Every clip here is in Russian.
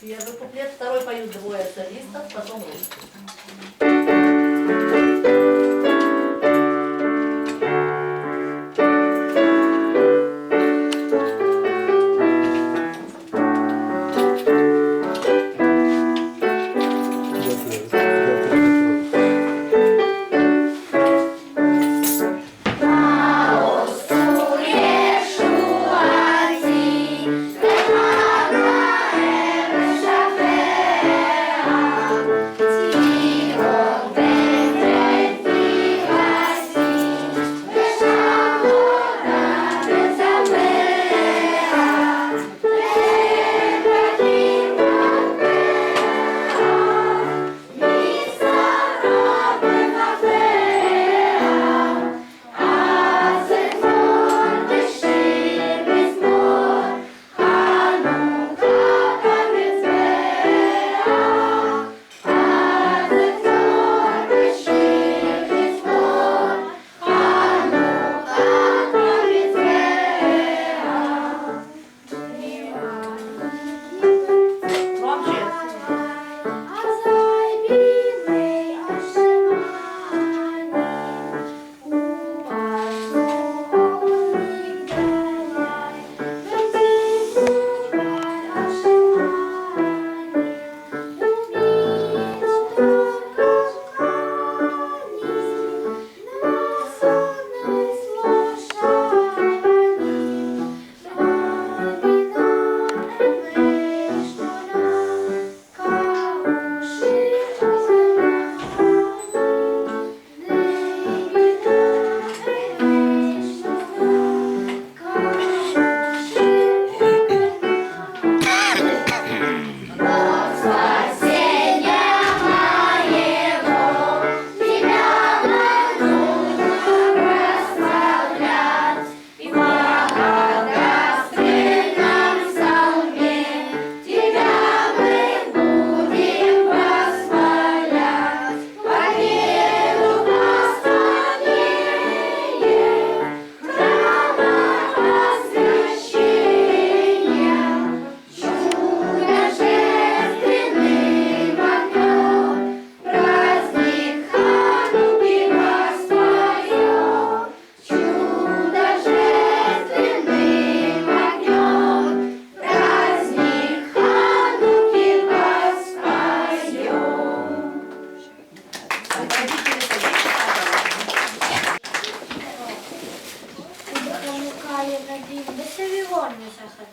Первый куплет, второй поют двое солистов, потом русский.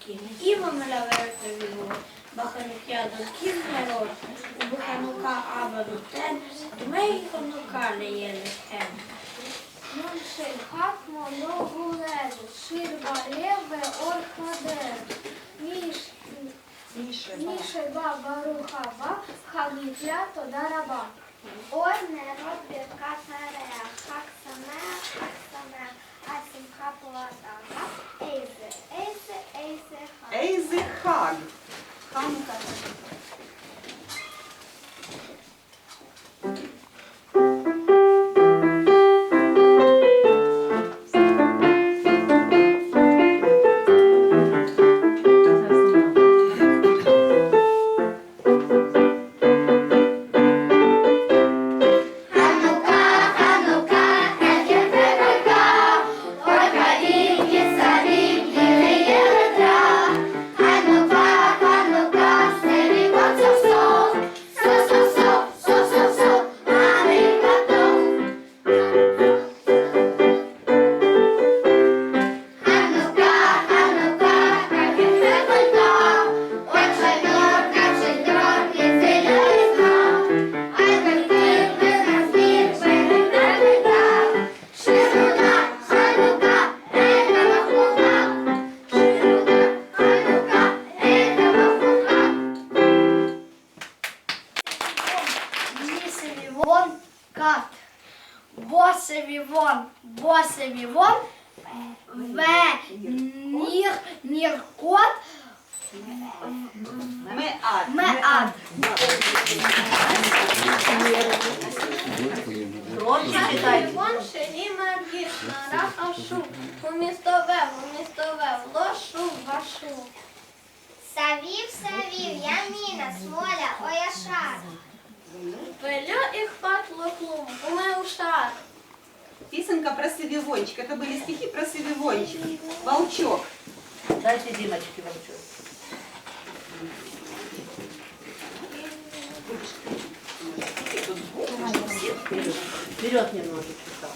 Німа малявете віло, баханука донків народ, у баханука авану тен, дмей ханука не є лихем. Nun шир хак моно гулеру, шир валеве орхадеру. Ніше баба рухава, хагітля то дараба. Ой, не робі катаре, хак саме, хак саме. Ейзи хаг. Ханука. брат. Босеві вон, босеві вон, венір, ніркот, меад. меад. Умістове, умістове, лошу, вашу. Савів, савів, яміна, смоля, ояша. Пылю их патло клум, умы ушах. Писанка про Савивончик. Это были стихи про Савивончик. Волчок. Дайте Диночке волчок. Вперед немножечко.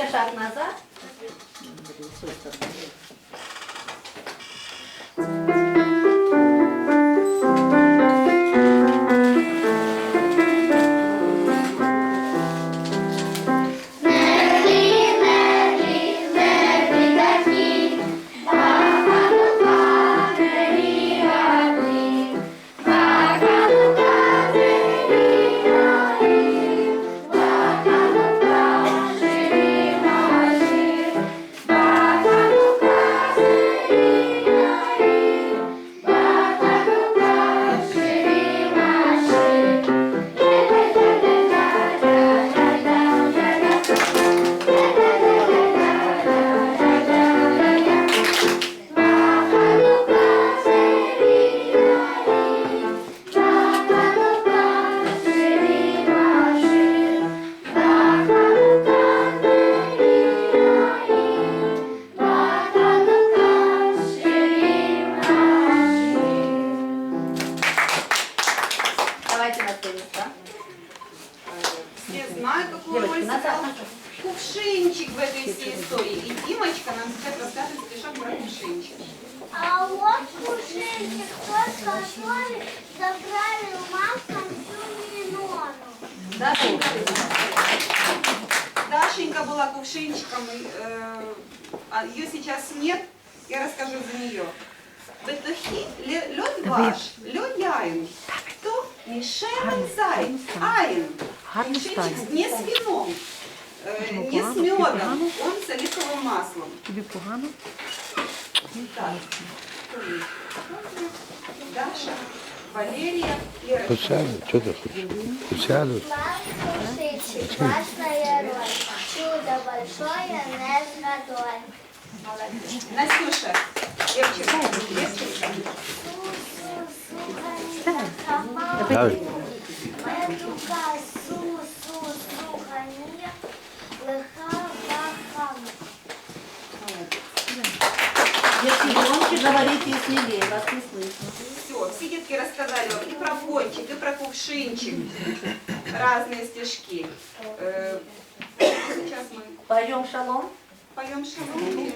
yaşar nazar. Машенька была кувшинчиком, э, а ее сейчас нет, я расскажу за нее. Петухи, лед ваш, лед яйм. Кто не мішевий зай, айн, кувшинчик не с вином, э, не с медом, он с оливковым маслом. Тебе погано? Так. Даша, Валерия, Лера. Что ты хочешь? Подсядут. Важная роль. Чудо большое не с водой. Настюша. Давай. Медука су-су-суханія, лиха вахам. Если громче говорите и смелее, вас не слышно. Все, все детки рассказали вам и про пончик, и про кувшинчик. Разные стишки. Э, Сейчас мы Пойдем шалом. поем шалом.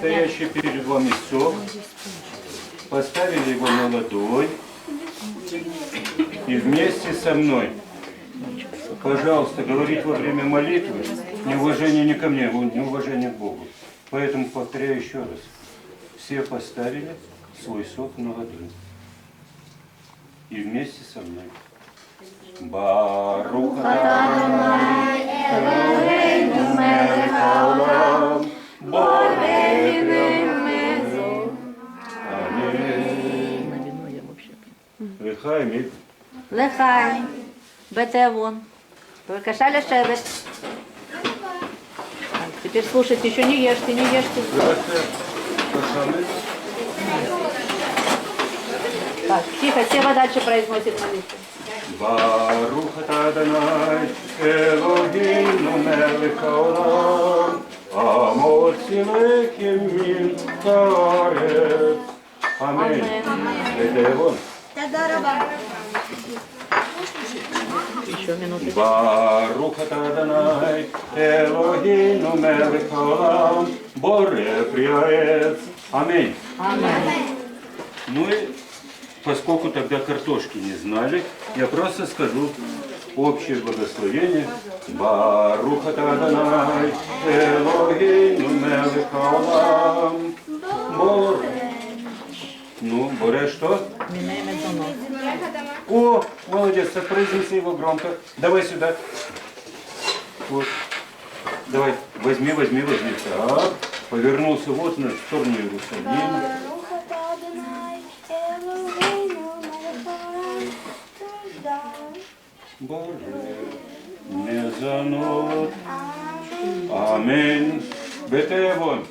Стоящий перед вами сок. Поставили его на ладонь. И вместе со мной, пожалуйста, говорить во время молитвы неуважение не ко мне, неуважение к Богу. Поэтому повторяю еще раз. Все поставили свой сок на ладонь. И вместе со мной. Барух Адонай, Лихаем и... Бетевон. Кашаля шевет. Теперь слушайте, еще не ешьте, не ешьте. Так, тихо, Сева дальше произносит молитву. Баруха Таданай, Элогину Меликаолам, Амот Силеким Мин Тарец. Аминь. Аминь. Еще минуты. Баруха Таданай, Элогину Меликалам, Боре Приорец. Аминь. Аминь. Ну и поскольку тогда картошки не знали, я просто скажу общее благословение. Баруха Таданай, Элогину Меликалам, Боре. Ну, Боре что? О, молодец, произнеси его громко. Давай сюда. Вот. Давай, возьми, возьми, возьми. Так. Повернулся вот на сторону Иерусалима. Боже, не занот. Аминь. Бетевон.